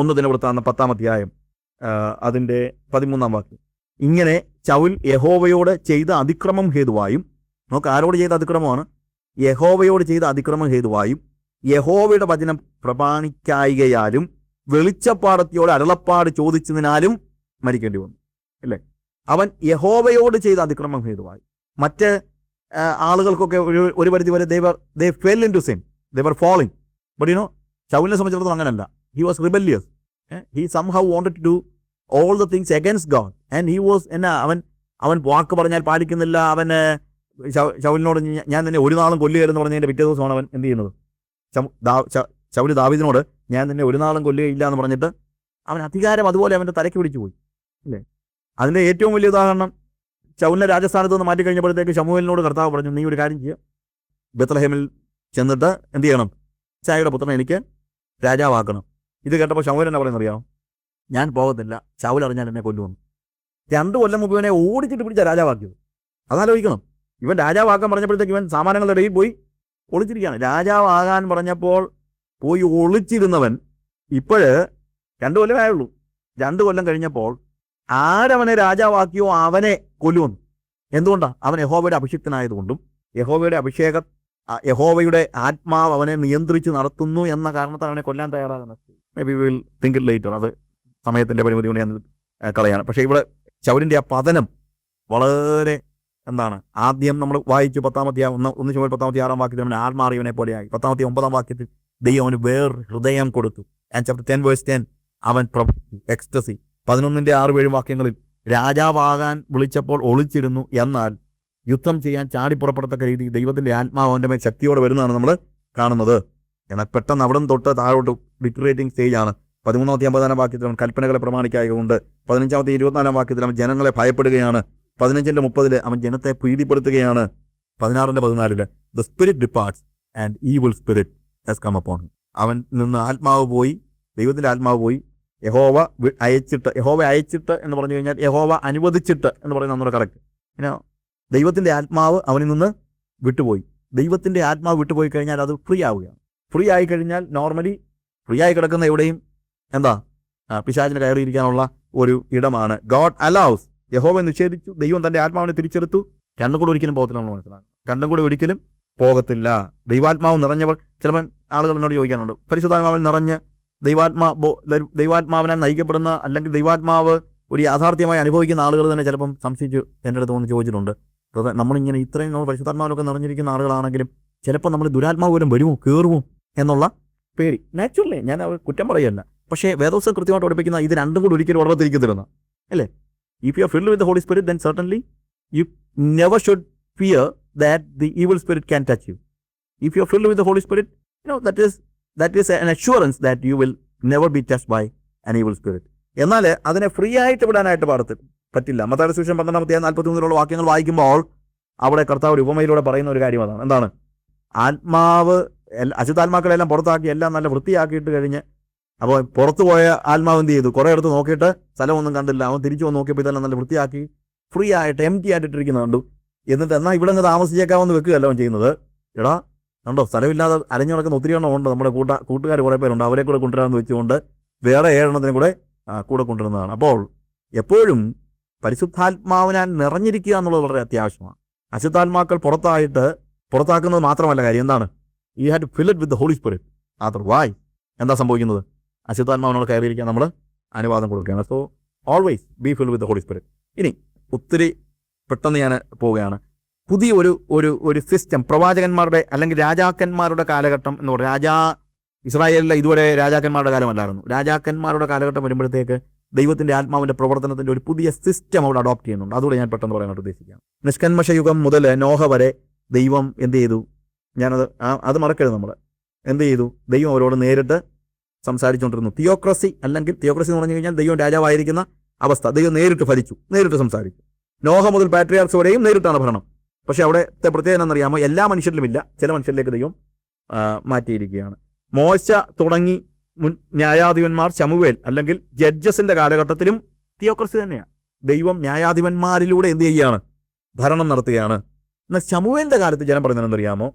ഒന്ന് ദിനവൃത്താന്ന പത്താം അധ്യായം അതിന്റെ പതിമൂന്നാം വാക്യം. ഇങ്ങനെ ചൗൽ യഹോവയോട് ചെയ്ത അതിക്രമം ഹേതുവായും നോക്ക് ആരോട് ചെയ്ത അതിക്രമമാണ്? യഹോവയോട് ചെയ്ത അതിക്രമം ഹേതുവായും യഹോവയുടെ വചനം പ്രമാണിക്കായികയാലും വെളിച്ചപ്പാടത്തിയോട് അരളപ്പാട് ചോദിച്ചതിനാലും മരിക്കേണ്ടി വന്നു അല്ലേ? അവൻ യഹോവയോട് ചെയ്ത അതിക്രമം ഹേതുവായി. മറ്റ് ആളുകൾക്കൊക്കെ ഒരു ഒരു പരിധി വരെ they were they fell into sin they were falling but you know ചൗലിനെ സംബന്ധിച്ചിടത്തോളം അങ്ങനല്ല. He was rebellious he somehow wanted to do all the things against God and he was എന്നാ അവൻ അവൻ വാക്ക് പറഞ്ഞാൽ പാലിക്കുന്നില്ല. അവന് ശൗലിനോട് ഞാൻ നിന്നെ ഒരു നാളും കൊല്ലുകയെന്ന് പറഞ്ഞതിന്റെ പിറ്റേ ദിവസമാണ് അവൻ എന്ത് ചെയ്യുന്നത്? ശൗൽ ദാവിദിനോട് ഞാൻ നിന്നെ ഒരു നാളും കൊല്ലുകയില്ല എന്ന് പറഞ്ഞിട്ട് അവൻ അധികാരം അതുപോലെ അവന്റെ തലയ്ക്ക് പിടിച്ചു പോയി. അല്ലേ? അതിന്റെ ഏറ്റവും വലിയ ഉദാഹരണം ശൗലിനെ രാജസ്ഥാനത്ത് നിന്ന് മാറ്റി കഴിഞ്ഞപ്പോഴത്തേക്ക് ശമുവേലിനോട് കർത്താവ് പറഞ്ഞു നീ ഒരു കാര്യം ചെയ്യുക ബത്തലഹേമിൽ ചെന്നിട്ട് എന്ത് ചെയ്യണം? ചായയുടെ പുത്രനെ എനിക്ക് രാജാവാക്കണം. ഇത് കേട്ടപ്പോൾ ഷൗൽ എന്നാ പറയുന്നത് അറിയാമോ ഞാൻ പോകത്തില്ല. ഷൗൽ അറിഞ്ഞാൽ എന്നെ കൊല്ലുമെന്ന്. രണ്ടു കൊല്ലം മുമ്പ് ഇവനെ ഓടിച്ചിട്ട് പിടിച്ച രാജാവാക്കിയത് അതാലോചിക്കണം ഇവൻ രാജാവാക്കാൻ പറഞ്ഞപ്പോഴത്തേക്ക് ഇവൻ സാമാനങ്ങളുടെ ഇടയിൽ പോയി ഒളിച്ചിരിക്കുകയാണ്. രാജാവാകാൻ പറഞ്ഞപ്പോൾ പോയി ഒളിച്ചിരുന്നവൻ ഇപ്പോഴ് രണ്ടു കൊല്ലമേ ആയുള്ളൂ. രണ്ടു കൊല്ലം കഴിഞ്ഞപ്പോൾ ആരവനെ രാജാവാക്കിയോ അവനെ കൊല്ലുമെന്ന്. എന്തുകൊണ്ടാണ് അവൻ യഹോവയുടെ അഭിഷിക്തനായതുകൊണ്ടും യഹോവയുടെ അഭിഷേക യഹോവയുടെ ആത്മാവ് അവനെ നിയന്ത്രിച്ച് നടത്തുന്നു എന്ന കാരണത്താൽ അവനെ കൊല്ലാൻ തയ്യാറാകുന്നത്. Maybe will think it later അത് സമയത്തിന്റെ പരിമിതി കൊണ്ട് ഞാൻ കളയാണ്. പക്ഷേ ഇവിടെ ചൗരിന്റെ ആ പതനം വളരെ എന്താണ് ആദ്യം നമ്മൾ വായിച്ചു പത്താമത്തെ ഒന്ന് ഒന്ന് ചുമൽ പത്താമത്തെ ആറാം വാക്യത്തിൽ അവൻ ആത്മാറിയവനെ പോലെയായി. പത്താമത്തെ ഒമ്പതാം വാക്യത്തിൽ ദൈവം അവന് വേർ ഹൃദയം കൊടുത്തു. And chapter ten verse ten അവൻ പ്രവർത്തിച്ചു എക്സ്റ്റസി പതിനൊന്നിന്റെ ആറ് ഏഴ് വാക്യങ്ങളിൽ രാജാവാകാൻ വിളിച്ചപ്പോൾ ഒളിച്ചിരുന്നു. എന്നാൽ യുദ്ധം ചെയ്യാൻ ചാടി പുറപ്പെടത്തക്ക രീതി ദൈവത്തിന്റെ ആത്മാവ് അവന്റെ മേൽ ശക്തിയോടെ വരുന്നതാണ് നമ്മൾ കാണുന്നത്. എന്നാൽ പെട്ടെന്ന് അവിടെ നിന്ന് തൊട്ട് താഴോട്ട് ലിറ്ററേറ്റിംഗ് സ്റ്റേജ് ആണ്. പതിമൂന്നാമത്തെ അമ്പതാം വാക്യത്തിൽ അവൻ കൽപ്പനകളെ പ്രമാണിക്കായതുകൊണ്ട് പതിനഞ്ചാമത്തെ ഇരുപത്തിനാലാം വാക്യത്തിൽ അവൻ ജനങ്ങളെ ഭയപ്പെടുകയാണ്. പതിനഞ്ചിന്റെ മുപ്പതിൽ അവൻ ജനത്തെ പ്രീതിപ്പെടുത്തുകയാണ്. പതിനാറിന്റെ പതിനാലിൽ the spirit departs and evil spirit has come upon അവൻ നിന്ന് ആത്മാവ് പോയി ദൈവത്തിന്റെ ആത്മാവ് പോയി. യഹോവ അയച്ചിട്ട് യഹോവ അയച്ചിട്ട് എന്ന് പറഞ്ഞു കഴിഞ്ഞാൽ യഹോവ അനുവദിച്ചിട്ട് എന്ന് പറയുന്നത് നമ്മുടെ കറക്റ്റ് പിന്നെ ദൈവത്തിന്റെ ആത്മാവ് അവനിൽ നിന്ന് വിട്ടുപോയി. ദൈവത്തിന്റെ ആത്മാവ് വിട്ടുപോയി കഴിഞ്ഞാൽ അത് ഫ്രീ ആവുകയാണ്. ഫ്രീ ആയി കഴിഞ്ഞാൽ നോർമലി ഫ്രീ ആയി കിടക്കുന്ന എവിടെയും എന്താ? പിശാചിന് കയറിയിരിക്കാനുള്ള ഒരു ഇടമാണ്. ഗോഡ് അലൗസ് യഹോവ നിഷേധിച്ചു. ദൈവം തന്റെ ആത്മാവിനെ തിരിച്ചെടുത്തു. രണ്ടും കൂടെ ഒരിക്കലും പോകത്തില്ല നമ്മൾ രണ്ടും കൂടെ ഒരിക്കലും പോകത്തില്ല. ദൈവാത്മാവ് നിറഞ്ഞവർ ചിലപ്പോൾ ആളുകൾ എന്നോട് ചോദിക്കാനുണ്ട് പരിശുദ്ധാത്മാവിൽ നിറഞ്ഞ് ദൈവാത്മാ ദൈവാത്മാവിനാൽ നയിക്കപ്പെടുന്ന അല്ലെങ്കിൽ ദൈവാത്മാവ് ഒരു യാഥാർത്ഥ്യമായി അനുഭവിക്കുന്ന ആളുകൾ തന്നെ ചിലപ്പം സംശയിച്ചു എന്റെ അടുത്ത് വന്ന് ചോദിച്ചിട്ടുണ്ട്. നമ്മളിങ്ങനെ ഇത്രയും നമ്മൾ പരിശുദ്ധാത്മാവിലൊക്കെ നിറഞ്ഞിരിക്കുന്ന ആളുകളാണെങ്കിലും ചിലപ്പോൾ നമ്മൾ ദുരാത്മാവ് പോലും വരുമോ? കയറുമോ? എന്നുള്ള പേടി. നാച്ചുറലി ഞാൻ അവർ കുറ്റം പറയല്ല പക്ഷേ വേദോസം കൃത്യമായിട്ട് പഠിപ്പിക്കുന്ന ഇത് രണ്ടും കൂടി ഒരിക്കലും ഉടമ്പത്തിരിക്കത്തില്ലെന്ന്. അല്ലേ? If you are filled with Holy Spirit then certainly you never should fear that the evil spirit can touch you if you are filled with Holy Spirit you know that is that is an assurance that you will never be touch by an evil spirit എന്നാൽ അതിനെ free ആയിട്ട് വിടാനായിട്ട് പാടത്ത് പറ്റില്ല. മത്തായ സുവിശേഷം പന്ത്രണ്ടാമത്തെ നാൽപ്പത്തി മൂന്നിലുള്ള വാക്യങ്ങൾ വായിക്കുമ്പോൾ അവിടെ കർത്താവ് ഉപമയിലൂടെ പറയുന്ന ഒരു കാര്യം അതാണ്. എന്താണ്? ആത്മാവ് അശുദ്ധാത്മാക്കളെല്ലാം പുറത്താക്കി എല്ലാം നല്ല വൃത്തിയാക്കിയിട്ട് കഴിഞ്ഞ് അപ്പോൾ പുറത്തു പോയ ആത്മാവ് എന്ത് ചെയ്തു? കുറേ അടുത്ത് നോക്കിയിട്ട് സ്ഥലമൊന്നും കണ്ടില്ല. അവൻ തിരിച്ചു വന്ന് നോക്കിയപ്പോൾ ഇതെല്ലാം നല്ല വൃത്തിയാക്കി ഫ്രീ ആയിട്ട് എം ടി ആയിട്ടിട്ടിരിക്കുന്ന കണ്ടു. എന്നിട്ട് എന്നാൽ ഇവിടെ നിന്ന് താമസിച്ചേക്കാമെന്ന് വെക്കുകയല്ല അവൻ ചെയ്യുന്നത്. എടാ കണ്ടോ? സ്ഥലമില്ലാതെ അലഞ്ഞു നടക്കുന്ന ഒത്തിരി എണ്ണം ഉണ്ട് നമ്മുടെ കൂട്ട കൂട്ടുകാർ കുറേ പേരുണ്ട്. അവരെ കൂടെ കൊണ്ടുവരാമെന്ന് വെച്ചുകൊണ്ട് വേറെ ഏഴെണ്ണത്തിനും കൂടെ കൂടെ കൊണ്ടുവരുന്നതാണ്. അപ്പോൾ എപ്പോഴും പരിശുദ്ധാത്മാവിനാൽ നിറഞ്ഞിരിക്കുക എന്നുള്ളത് വളരെ അത്യാവശ്യമാണ്. അശുദ്ധാത്മാക്കൾ പുറത്തായിട്ട് പുറത്താക്കുന്നത് മാത്രമല്ല കാര്യം. എന്താണ്? ഈ had fill it with Holy Spirit otherwise എന്താ സംഭവിക്കുന്നത്? അശുദ്ധാത്മാവിനോട് കയറിയിരിക്കാൻ നമ്മൾ അനുവാദം കൊടുക്കുകയാണ്. So always be fill with Holy Spirit ഇനി ഒത്തിരി പെട്ടെന്ന് ഞാൻ പോവുകയാണ്. പുതിയ ഒരു ഒരു ഒരു സിസ്റ്റം പ്രവാചകന്മാരുടെ അല്ലെങ്കിൽ രാജാക്കന്മാരുടെ കാലഘട്ടം എന്ന് പറയുന്നത് രാജാ ഇസ്രായേലിലെ ഇതുവരെ രാജാക്കന്മാരുടെ കാലമല്ലായിരുന്നു. രാജാക്കന്മാരുടെ കാലഘട്ടം വരുമ്പോഴത്തേക്ക് ദൈവത്തിന്റെ ആത്മാവിന്റെ പ്രവർത്തനത്തിന്റെ ഒരു പുതിയ സിസ്റ്റം അവിടെ അഡോപ്റ്റ് ചെയ്യുന്നുണ്ട്. അതുകൂടെ ഞാൻ പെട്ടെന്ന് പറയാനായിട്ട് ഉദ്ദേശിക്കാം നിഷ്കന്മശയുഗം മുതൽ നോഹ വരെ ദൈവം എന്ത് ചെയ്തു? ഞാനത് ആ- അത് മറക്കരുത് നമ്മൾ എന്ത് ചെയ്തു? ദൈവം അവരോട് നേരിട്ട് സംസാരിച്ചുകൊണ്ടിരുന്നു. തിയോക്രസി അല്ലെങ്കിൽ തിയോക്രസി എന്ന് പറഞ്ഞു കഴിഞ്ഞാൽ ദൈവം രാജാവായിരിക്കുന്ന അവസ്ഥ. ദൈവം നേരിട്ട് ഭരിച്ചു നേരിട്ട് സംസാരിച്ചു. നോഹ മുതൽ പാട്രിയാർസ് വരെയും നേരിട്ടാണ് ഭരണം. പക്ഷേ അവിടുത്തെ പ്രത്യേകത എന്നറിയാമോ എല്ലാ മനുഷ്യരിലും ഇല്ല. ചില മനുഷ്യരിലേക്ക് ദൈവം മാറ്റിയിരിക്കുകയാണ്. മോശ തുടങ്ങി മുൻ ന്യായാധിപന്മാർ ചമുവേൽ അല്ലെങ്കിൽ ജഡ്ജസിന്റെ കാലഘട്ടത്തിലും തിയോക്രസി തന്നെയാണ് ദൈവം ന്യായാധിപന്മാരിലൂടെ എന്ത് ചെയ്യുകയാണ് ഭരണം നടത്തുകയാണ്. എന്നാൽ ചമുവേലിന്റെ കാലത്ത് ജനം പറയുന്നത് എന്തറിയാമോ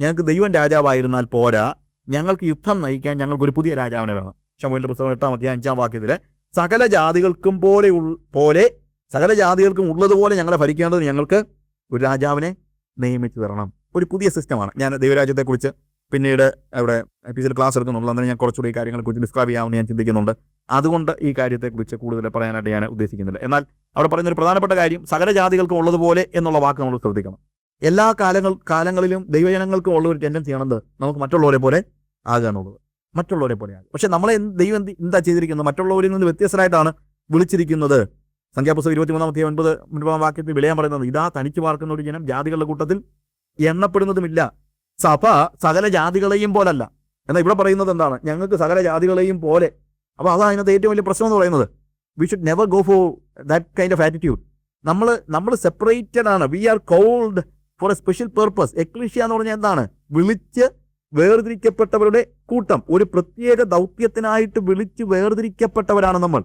ഞങ്ങൾക്ക് ദൈവം രാജാവായിരുന്നാൽ പോരാ. ഞങ്ങൾക്ക് യുദ്ധം നയിക്കാൻ ഞങ്ങൾക്ക് ഒരു പുതിയ രാജാവിനെ വേണം. ഷമുവിന്റെ പുസ്തകം എട്ടാം മതി അഞ്ചാം വാക്യത്തിൽ സകല ജാതികൾക്കും പോലെ പോലെ സകല ജാതികൾക്കും ഉള്ളതുപോലെ ഞങ്ങളെ ഭരിക്കേണ്ടത് ഞങ്ങൾക്ക് ഒരു രാജാവിനെ നിയമിച്ചു തരണം. ഒരു പുതിയ സിസ്റ്റമാണ്. ഞാൻ ദൈവരാജ്യത്തെക്കുറിച്ച് പിന്നീട് അവിടെ എപ്പിസോഡ് ക്ലാസ് എടുക്കുന്നുള്ളൂ അന്നേരം ഞാൻ കുറച്ചുകൂടി ഈ കാര്യങ്ങളെക്കുറിച്ച് ഡിസ്ക്രൈബ് ചെയ്യാമെന്ന് ഞാൻ ചിന്തിക്കുന്നുണ്ട്. അതുകൊണ്ട് ഈ കാര്യത്തെക്കുറിച്ച് കൂടുതൽ പറയാനായിട്ട് ഞാൻ ഉദ്ദേശിക്കുന്നില്ല. എന്നാൽ അവിടെ പറയുന്ന ഒരു പ്രധാനപ്പെട്ട കാര്യം സകല ജാതികൾക്കും ഉള്ളതുപോലെ എന്നുള്ള വാക്ക് നമ്മൾ ശ്രദ്ധിക്കണം. എല്ലാ കാലങ്ങൾ കാലങ്ങളിലും ദൈവജനങ്ങൾക്കും ഉള്ള ഒരു ടെൻഡൻസി ആണെന്ത്? നമുക്ക് മറ്റുള്ളവരെ പോലെ ആകാനുള്ളത് മറ്റുള്ളവരെ പോലെ ആകും പക്ഷെ നമ്മളെ എന്ത് ദൈവം എന്താ ചെയ്തിരിക്കുന്നത്? മറ്റുള്ളവരിൽ നിന്ന് വ്യത്യസ്തരായിട്ടാണ് വിളിച്ചിരിക്കുന്നത്. സംഖ്യാപുസ്തകം ഇരുപത്തിമൂന്നാമത്തെ ഒൻപത് ഒൻപതാം വാക്യത്തിൽ വിളയാൻ പറയുന്നത് ഇതാ തനിച്ചു പാർക്കുന്ന ഒരു ജനം ജാതികളുടെ കൂട്ടത്തിൽ എണ്ണപ്പെടുന്നതുമില്ല. സഭ സകല ജാതികളെയും പോലല്ല. എന്നാൽ ഇവിടെ പറയുന്നത് എന്താണ്? ഞങ്ങൾക്ക് സകല ജാതികളെയും പോലെ. അപ്പോൾ അതാണ് അതിനകത്ത് ഏറ്റവും വലിയ പ്രശ്നം എന്ന് പറയുന്നത്. We should never go for that kind of attitude നമ്മൾ നമ്മൾ സെപ്പറേറ്റഡ് ആണ്. We are called for a special purpose ecclesia എന്ന് പറഞ്ഞാൽ എന്താണ്? വിളിച്ച് വേർതിരിക്കപ്പെട്ടവരുടെ കൂട്ടം. ഒരു പ്രത്യേക ദൗത്യത്തിനായിട്ട് വിളിച്ച് വേർതിരിക്കപ്പെട്ടവരാണ് നമ്മൾ.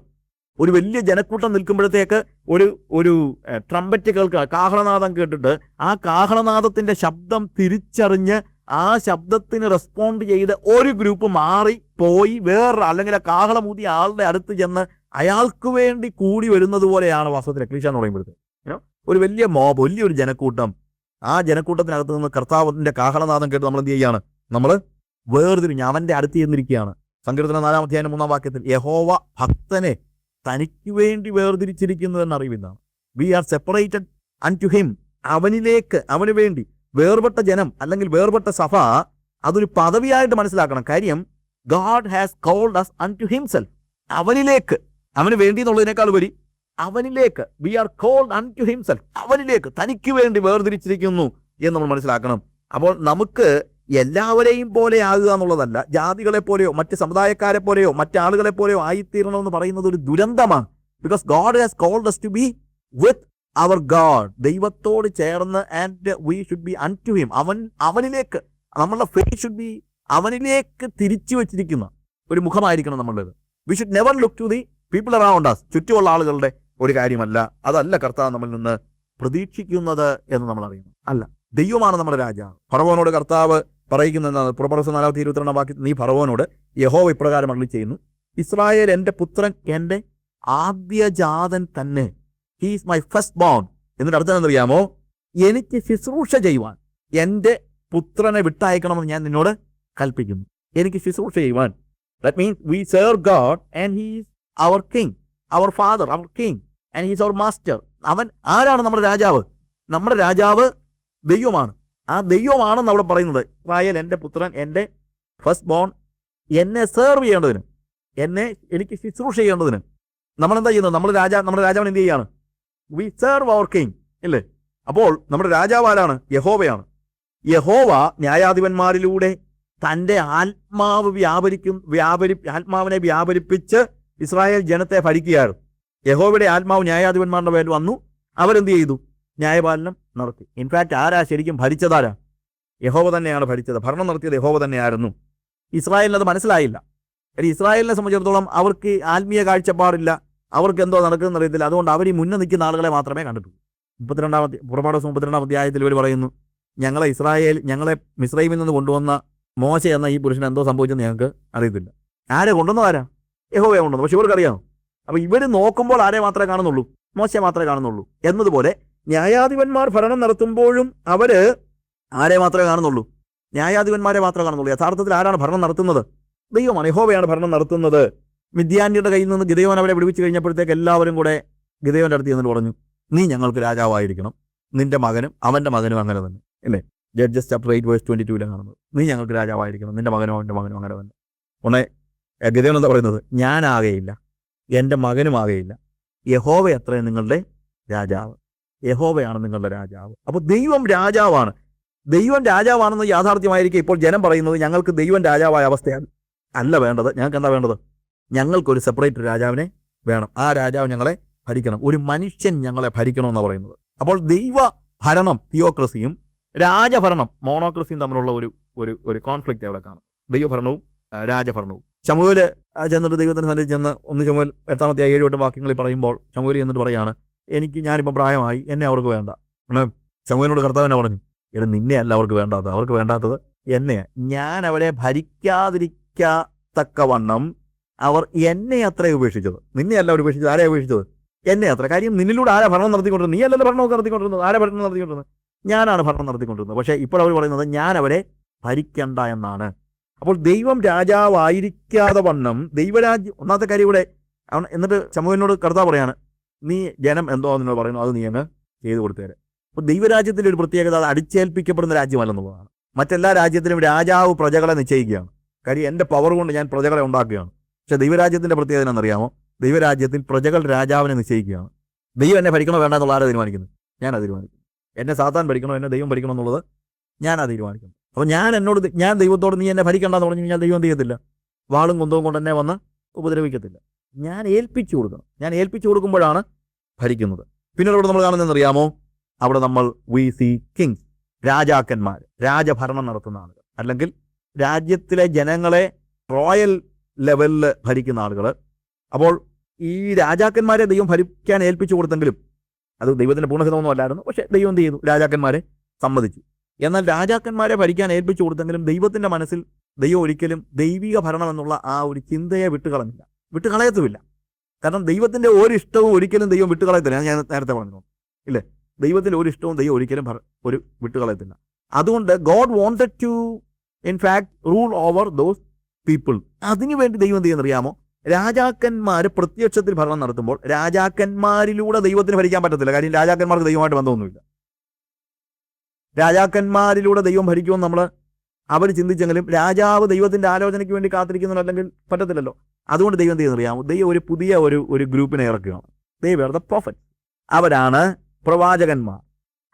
ഒരു വലിയ ജനക്കൂട്ടം നിൽക്കുമ്പോഴത്തേക്ക് ഒരു ഒരു ട്രംപറ്റ് കേൾക്കുക. കാഹളനാദം കേട്ടിട്ട് ആ കാഹളനാദത്തിന്റെ ശബ്ദം തിരിച്ചറിഞ്ഞ് ആ ശബ്ദത്തിന് റെസ്പോണ്ട് ചെയ്ത് ഒരു ഗ്രൂപ്പ് മാറി പോയി വേറെ അല്ലെങ്കിൽ ആ കാഹളമൂതി ആളുടെ അടുത്ത് ചെന്ന് അയാൾക്ക് വേണ്ടി കൂടി വരുന്നത് പോലെയാണ് വാസ്തവത്തിൽ എക്ലീഷ എന്ന് പറയുമ്പോഴത്തേക്ക്. ഒരു വലിയ മോബ് വലിയൊരു ജനക്കൂട്ടം ആ ജനക്കൂട്ടത്തിനകത്ത് നിന്ന് കർത്താവിന്റെ കാഹളനാഥം കേട്ട് നമ്മൾ എന്ത് ചെയ്യാണ്? നമ്മൾ വേർതിരിഞ്ഞ് അവന്റെ അടുത്ത് ചെന്നിരിക്കുകയാണ്. സങ്കീർത്തന നാലാം അധ്യായം മൂന്നാം വാക്യത്തിൽ യഹോവ ഭക്തനെ തനിക്ക് വേണ്ടി വേർതിരിച്ചിരിക്കുന്നു എന്ന് അറിവിന്നാണ് we are separated unto him അവനിലേക്ക് അവന് വേണ്ടി വേർപെട്ട ജനം അല്ലെങ്കിൽ വേർപെട്ട സഭ അതൊരു പദവിയായിട്ട് മനസ്സിലാക്കണം. കാര്യം God has called us unto himself അവനിലേക്ക് അവന് വേണ്ടി എന്നുള്ളതിനേക്കാൾ ഉപരി അവനിലേക്ക് we are called unto himself അവനിലേക്ക് തനിക്ക് വേണ്ടി വേർതിരിച്ചിരിക്കുന്നു എന്ന് നമ്മൾ മനസ്സിലാക്കണം. അപ്പോൾ നമുക്ക് എല്ലാവരെയും പോലെ ആകുക എന്നുള്ളതല്ല ജാതികളെ പോലെയോ മറ്റ് സമുദായക്കാരെ പോലെയോ മറ്റാളുകളെ പോലെയോ ആയിത്തീരണം എന്ന് പറയുന്നത് ഒരു ദുരന്തമാണ്. Because God has called to be with our God ദൈവത്തോട് ചേർന്ന് and we should be unto him അവൻ അവനിലേക്ക് നമ്മളുടെ ഫേസ് ഷുഡ് ബി അവനിലേക്ക് തിരിച്ചു വെച്ചിരിക്കുന്ന ഒരു മുഖമായിരിക്കണം നമ്മളുടേത്. We should never look to the people around us ചുറ്റുമുള്ള ആളുകളുടെ ഒരു കാര്യമല്ല. അതല്ല കർത്താവ് നമ്മളിൽ നിന്ന് പ്രതീക്ഷിക്കുന്നത് എന്ന് നമ്മൾ അറിയുന്നു. അല്ല ദൈവമാണ് നമ്മുടെ രാജാവ്. ഫറവോനോട് കർത്താവ് പറയുന്നത് പുറപ്രസം നാലാമത്തെ ഇരുപത്തിരണ്ടാം വാക്യത്തിൽ നീ ഫറവോനോട് യഹോവ ഇപ്രകാരം അള്ളി ചെയ്യുന്നു. ഇസ്രായേൽ എന്റെ പുത്രൻ എന്റെ ആദ്യജാതൻ തന്നെ. ഹീസ് മൈ ഫസ്റ്റ് ബോൺ എന്നിട്ട് അർത്ഥം എന്തറിയാമോ എനിക്ക് ശുശ്രൂഷ ചെയ്യുവാൻ എന്റെ പുത്രനെ വിട്ടയക്കണമെന്ന് ഞാൻ നിന്നോട് കൽപ്പിക്കുന്നു. എനിക്ക് ശുശ്രൂഷ ചെയ്യുവാൻ. That means we serve God and his our king our father our king and his our master അവൻ ആരാണ് നമ്മുടെ രാജാവ്? നമ്മുടെ രാജാവ് ദൈവമാണ്. ആ ദൈവമാണെന്ന് അവിടെ പറയുന്നത്. ഇസ്രായേൽ എന്റെ പുത്രൻ എന്റെ ഫസ്റ്റ് ബോൺ എന്നെ സെർവ് ചെയ്യേണ്ടതിന് എന്നെ എനിക്ക് ശുശ്രൂഷ ചെയ്യേണ്ടതിന്. നമ്മൾ എന്താ ചെയ്യുന്നത്? നമ്മൾ രാജാ നമ്മുടെ രാജാവിന് എന്ത് ചെയ്യാണ്? വി സെർവ് അവർ കിങ് ഇല്ലേ? അപ്പോൾ നമ്മുടെ രാജാവ് ആരാണ്? യഹോവയാണ്. യഹോവ ന്യായാധിപന്മാരിലൂടെ തന്റെ ആത്മാവ് വ്യാപരിക്കും വ്യാപരി ആത്മാവിനെ വ്യാപരിപ്പിച്ച് ഇസ്രായേൽ ജനത്തെ ഭരിക്കുകയായിരുന്നു. യഹോവയുടെ ആത്മാവ് ന്യായാധിപന്മാരുടെ മേൽ വന്നു. അവരെന്ത് ചെയ്തു? ന്യായപാലനം നടത്തി. ഇൻഫാക്റ്റ് ആരാ ശരിക്കും ഭരിച്ചതാരാ യഹോവ തന്നെയാണ് ഭരിച്ചത്. ഭരണം നടത്തിയത് യഹോവ തന്നെയായിരുന്നു. ഇസ്രായേലിന് അത് മനസ്സിലായില്ല. കാര്യം ഇസ്രായേലിനെ സംബന്ധിച്ചിടത്തോളം അവർക്ക് ആത്മീയ കാഴ്ചപ്പാടില്ല. അവർക്ക് എന്തോ നടക്കുന്ന അറിയത്തില്ല. അതുകൊണ്ട് അവർ ഈ മുന്നേ നിൽക്കുന്ന ആളുകളെ മാത്രമേ കണ്ടിട്ടുള്ളൂ. മുപ്പത്തിരണ്ടാമത്തെ പുറപാട് ദിവസം മുപ്പത്തിരണ്ടാം അധ്യായത്തിൽ ഇവർ പറയുന്നു ഞങ്ങളെ ഇസ്രായേൽ ഞങ്ങളെ മിസ്രൈമിൽ നിന്ന് കൊണ്ടുവന്ന മോശ എന്ന ഈ പുരുഷൻ എന്തോ സംഭവിച്ചെന്ന് ഞങ്ങൾക്ക് അറിയത്തില്ല. ആരെ കൊണ്ടുവന്നതാരാ? യഹോവയെ കൊണ്ടുവന്നു പക്ഷെ ഇവർക്ക് അറിയാമോ അപ്പൊ ഇവർ നോക്കുമ്പോൾ ആരെ മാത്രമേ കാണുന്നുള്ളൂ? മോശയെ മാത്രമേ കാണുന്നുള്ളൂ. എന്നതുപോലെ ന്യായാധിപന്മാർ ഭരണം നടത്തുമ്പോഴും അവർ ആരെ മാത്രമേ കാണുന്നുള്ളൂ? ന്യായാധിപന്മാരെ മാത്രമേ കാണുന്നുള്ളൂ. യഥാർത്ഥത്തിൽ ആരാണ് ഭരണം നടത്തുന്നത്? ദൈവമാണ്. യഹോവയാണ് ഭരണം നടത്തുന്നത്. മിഥ്യാന്യയുടെ കയ്യിൽ നിന്ന് ഗിതയോൻ അവരെ വിടുവിച്ച് കഴിഞ്ഞപ്പോഴത്തേക്ക് എല്ലാവരും കൂടെ ഗിതയോന്റെ അടുത്ത് ചെന്നിട്ട് പറഞ്ഞു നീ ഞങ്ങൾക്ക് രാജാവായിരിക്കണം. നിന്റെ മകനും അവന്റെ മകനും അങ്ങനെ തന്നെ. അല്ലേ? Judges chapter eight verse twenty ടൂലാണ് കാണുന്നത്. നീ ഞങ്ങൾക്ക് രാജാവായിരിക്കണം. നിന്റെ മകനും അവന്റെ മകനും അങ്ങനെ തന്നെ. ഉടനെ ഗിതയോൻ എന്താ പറയുന്നത്? ഞാനാകയില്ല. എന്റെ മകനുമാകയില്ല യഹോവ അത്രയും നിങ്ങളുടെ രാജാവ്. യഹോവയാണ് നിങ്ങളുടെ രാജാവ്. അപ്പോൾ ദൈവം രാജാവാണ്. ദൈവം രാജാവാണെന്ന് യാഥാർത്ഥ്യമായിരിക്കും ഇപ്പോൾ ജനം പറയുന്നത് ഞങ്ങൾക്ക് ദൈവം രാജാവായ അവസ്ഥയാണ്. അല്ല വേണ്ടത്. ഞങ്ങൾക്ക് എന്താ വേണ്ടത്? ഞങ്ങൾക്കൊരു സെപ്പറേറ്റ് രാജാവിനെ വേണം. ആ രാജാവ് ഞങ്ങളെ ഭരിക്കണം. ഒരു മനുഷ്യൻ ഞങ്ങളെ ഭരിക്കണമെന്നാണ് പറയുന്നത്. അപ്പോൾ ദൈവ ഭരണം തിയോക്രസിയും രാജഭരണം മോണോക്രസിയും തമ്മിലുള്ള ഒരു ഒരു ഒരു കോൺഫ്ലിക്റ്റ് അവിടെ കാണും. ദൈവഭരണവും രാജഭരണവും. ചമുവിൽ ചെന്നിട്ട് ദൈവത്തിന് സന്നിധി ചെന്ന് ഒന്ന് ചമുവൽ എട്ടാമത്തെ ഏഴ് എട്ട് വാക്യങ്ങളിൽ പറയുമ്പോൾ ചമുവൽ ചെന്നിട്ട് പറയാണ് എനിക്ക് ഞാനിപ്പോൾ പ്രായമായി എന്നെ അവർക്ക് വേണ്ട. ചമുവിനോട് കർത്താവിനെ പറഞ്ഞു? എടാ നിന്നെ അല്ല അവർക്ക് വേണ്ടാത്തത്. അവർക്ക് വേണ്ടാത്തത് എന്നെ. ഞാൻ അവരെ ഭരിക്കാതിരിക്കത്തക്കവണ്ണം അവർ എന്നെ അത്രേ ഉപേക്ഷിച്ചത്. നിന്നെ അല്ല അവർ ഉപേക്ഷിച്ചത്. ആരെയാണ് ഉപേക്ഷിച്ചത്? എന്നെ അത്ര. കാര്യം നിന്നിലൂടെ ആരാ ഭരണം നടത്തിക്കൊണ്ടിരുന്നത്? നീ അല്ലല്ലോ ഭരണമൊക്കെ നടത്തിക്കൊണ്ടിരുന്നത്. ആരാ ഭരണം നടത്തിക്കൊണ്ടിരുന്നത്? ഞാനാണ് ഭരണം നടത്തിക്കൊണ്ടിരുന്നത്. പക്ഷേ ഇപ്പോൾ അവർ പറയുന്നത് ഞാൻ അവരെ ഭരിക്കണ്ട എന്നാണ്. അപ്പോൾ ദൈവം രാജാവായിരിക്കാതെ വണ്ണം ദൈവരാജ്യം ഒന്നാമത്തെ കാര്യം ഇവിടെ എന്നിട്ട് ചമുവിനോട് കർത്താവ് പറയാണ് നീ ജനം എന്തോ എന്നോട് പറയുന്നു അത് നീ അങ്ങ് ചെയ്തു കൊടുത്തേരെ. അപ്പോൾ ദൈവരാജ്യത്തിന്റെ ഒരു പ്രത്യേകത അത് അടിച്ചേൽപ്പിക്കപ്പെടുന്ന രാജ്യമല്ലെന്നുള്ളതാണ്. മറ്റെല്ലാ രാജ്യത്തിലും രാജാവ് പ്രജകളെ നിശ്ചയിക്കുകയാണ്. കാര്യം എന്റെ പവർ കൊണ്ട് ഞാൻ പ്രജകളെ ഉണ്ടാക്കുകയാണ്. പക്ഷേ ദൈവരാജ്യത്തിന്റെ പ്രത്യേകത എന്നറിയാമോ ദൈവരാജ്യത്തിൽ പ്രജകൾ രാജാവിനെ നിശ്ചയിക്കുകയാണ്. ദൈവം എന്നെ ഭരിക്കണോ വേണ്ട എന്നുള്ള ആരാ തീരുമാനിക്കുന്നത്? ഞാനാ തീരുമാനിക്കുന്നു എന്നെ സാത്താൻ ഭരിക്കണോ എന്നെ ദൈവം ഭരിക്കണോ എന്നുള്ളത് ഞാനാ തീരുമാനിക്കുന്നു അപ്പോൾ ഞാൻ എന്നോട് ഞാൻ ദൈവത്തോട് നീ എന്നെ ഭരിക്കണ്ടെന്ന് പറഞ്ഞു കഴിഞ്ഞാൽ ദൈവം ചെയ്യത്തില്ല? വാളും കുന്തവും കൊണ്ട് എന്നെ വന്ന് ഉപദ്രവിക്കത്തില്ല. ഞാൻ ഏൽപ്പിച്ചു കൊടുക്കണം. ഞാൻ ഏൽപ്പിച്ചു കൊടുക്കുമ്പോഴാണ് ഭരിക്കുന്നത്. പിന്നെ അവിടെ നമ്മൾ കാണുന്നതെന്ന് അറിയാമോ? അവിടെ നമ്മൾ വി സി കിങ്സ് രാജാക്കന്മാർ രാജഭരണം നടത്തുന്ന ആളുകൾ. അല്ലെങ്കിൽ രാജ്യത്തിലെ ജനങ്ങളെ റോയൽ ലെവലിൽ ഭരിക്കുന്ന ആളുകൾ അപ്പോൾ ഈ രാജാക്കന്മാരെ ദൈവം ഭരിക്കാൻ ഏൽപ്പിച്ചു കൊടുത്തെങ്കിലും അത് ദൈവത്തിന്റെ പൂർണഹിതമൊന്നും അല്ലായിരുന്നു. പക്ഷേ ദൈവം എന്ത് ചെയ്തു? രാജാക്കന്മാരെ സമ്മതിച്ചു. എന്നാൽ രാജാക്കന്മാരെ ഭരിക്കാൻ ഏൽപ്പിച്ചു കൊടുത്തെങ്കിലും ദൈവത്തിന്റെ മനസ്സിൽ ദൈവം ഒരിക്കലും ദൈവിക ഭരണം എന്നുള്ള ആ ഒരു ചിന്തയെ വിട്ടുകളഞ്ഞില്ല. വിട്ടുകളയത്തുമില്ല. കാരണം ദൈവത്തിന്റെ ഒരു ഇഷ്ടവും ഒരിക്കലും ദൈവം വിട്ടുകളയത്തില്ല. ഞാൻ നേരത്തെ പറഞ്ഞു ഇല്ലേ? ദൈവത്തിന്റെ ഒരു ഇഷ്ടവും ദൈവം ഒരിക്കലും ഒരു വിട്ടുകളയത്തില്ല. അതുകൊണ്ട് God wanted to in fact rule over those people അതിനു വേണ്ടി ദൈവം എന്ത് ചെയ്യുന്നറിയാമോ രാജാക്കന്മാർ പ്രത്യക്ഷത്തിൽ ഭരണം നടത്തുമ്പോൾ രാജാക്കന്മാരിലൂടെ ദൈവത്തിന് ഭരിക്കാൻ പറ്റത്തില്ല. കാര്യം രാജാക്കന്മാർക്ക് ദൈവമായിട്ട് ബന്ധമൊന്നുമില്ല. രാജാക്കന്മാരിലൂടെ ദൈവം ഭരിക്കുമെന്ന് നമ്മൾ അവർ ചിന്തിച്ചെങ്കിലും രാജാവ് ദൈവത്തിന്റെ ആലോചനയ്ക്ക് വേണ്ടി കാത്തിരിക്കുന്നു അല്ലെങ്കിൽ പറ്റത്തില്ലല്ലോ. അതുകൊണ്ട് ദൈവം എന്ത് അറിയാം ദൈവം ഒരു പുതിയ ഒരു ഒരു ഗ്രൂപ്പിനെ ഇറക്കുകയാണ്. ദൈവം ദ പ്രോഫറ്റ് അവരാണ് പ്രവാചകന്മാർ.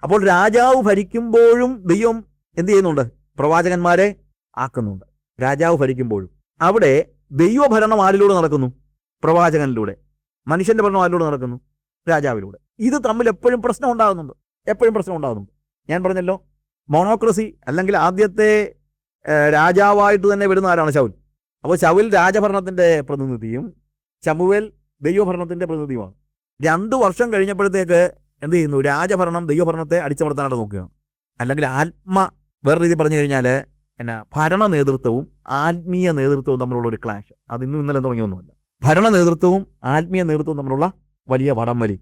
അപ്പോൾ രാജാവ് ഭരിക്കുമ്പോഴും ദൈവം എന്ത് ചെയ്യുന്നുണ്ട്? പ്രവാചകന്മാരെ ആക്കുന്നുണ്ട്. രാജാവ് ഭരിക്കുമ്പോഴും. അവിടെ ദൈവഭരണം ആരിലൂടെ നടക്കുന്നു? പ്രവാചകനിലൂടെ. മനുഷ്യന്റെ ഭരണം ആരിലൂടെ നടക്കുന്നു? രാജാവിലൂടെ. ഇത് തമ്മിൽ എപ്പോഴും പ്രശ്നം ഉണ്ടാകുന്നുണ്ട്. എപ്പോഴും പ്രശ്നം ഉണ്ടാകുന്നുണ്ട്. ഞാൻ പറഞ്ഞല്ലോ മോണോക്രസി അല്ലെങ്കിൽ ആദ്യത്തെ രാജാവായിട്ട് തന്നെ വരുന്ന ആരാണ് ശൗൽ? അപ്പോൾ ശൗൽ രാജഭരണത്തിന്റെ പ്രതിനിധിയും ചമുവേൽ ദൈവഭരണത്തിന്റെ പ്രതിനിധിയുമാണ്. രണ്ടു വർഷം കഴിഞ്ഞപ്പോഴത്തേക്ക് എന്ത് ചെയ്യുന്നു? രാജഭരണം ദൈവഭരണത്തെ അടിച്ചമർത്താനായിട്ട് നോക്കുകയാണ്. അല്ലെങ്കിൽ ആത്മ വേറെ രീതി പറഞ്ഞു കഴിഞ്ഞാൽ എന്നാ ഭരണ നേതൃത്വവും ആത്മീയ നേതൃത്വവും തമ്മിലുള്ള ഒരു ക്ലാഷ് അത് ഇന്നും ഇന്നലെ തുടങ്ങിയൊന്നുമല്ല ഭരണ നേതൃത്വവും ആത്മീയ നേതൃത്വവും തമ്മിലുള്ള വലിയ വടംവലി.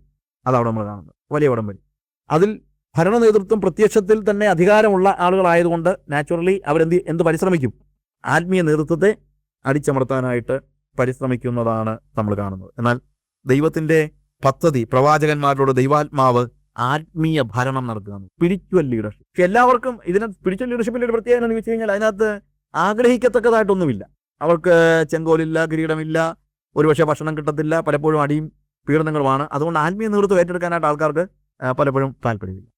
അതവിടെ നമ്മൾ കാണുന്നത്. വലിയ വടംവലി. അതിൽ ഭരണ നേതൃത്വം പ്രത്യക്ഷത്തിൽ തന്നെ അധികാരമുള്ള ആളുകളായതുകൊണ്ട് നാച്ചുറലി അവരെന്ത് എന്ത് പരിശ്രമിക്കും? ആത്മീയ നേതൃത്വത്തെ അടിച്ചമർത്താനായിട്ട് പരിശ്രമിക്കുന്നതാണ് നമ്മൾ കാണുന്നത്. എന്നാൽ ദൈവത്തിന്റെ പദ്ധതി പ്രവാചകന്മാരുടെ ദൈവാത്മാവ് ആത്മീയ ഭരണം നടത്തുകയാണ്. സ്പിരിച്വൽ ലീഡർഷിപ്പ് എല്ലാവർക്കും ഇതിന് സ്പിരിച്വൽ ലീഡർഷിപ്പിന്റെ ഒരു പ്രത്യേകത എന്ന് വെച്ച് കഴിഞ്ഞാൽ അതിനകത്ത് ആഗ്രഹിക്കത്തക്കതായിട്ടൊന്നുമില്ല. അവർക്ക് ചെങ്കോലില്ല കിരീടമില്ല ഒരുപക്ഷെ ഭക്ഷണം കിട്ടത്തില്ല പലപ്പോഴും അടിയും പീഡനങ്ങളുമാണ്. അതുകൊണ്ട് ആത്മീയ നേതൃത്വം ഏറ്റെടുക്കാനായിട്ട് ആൾക്കാർക്ക് പലപ്പോഴും താല്പര്യമില്ല.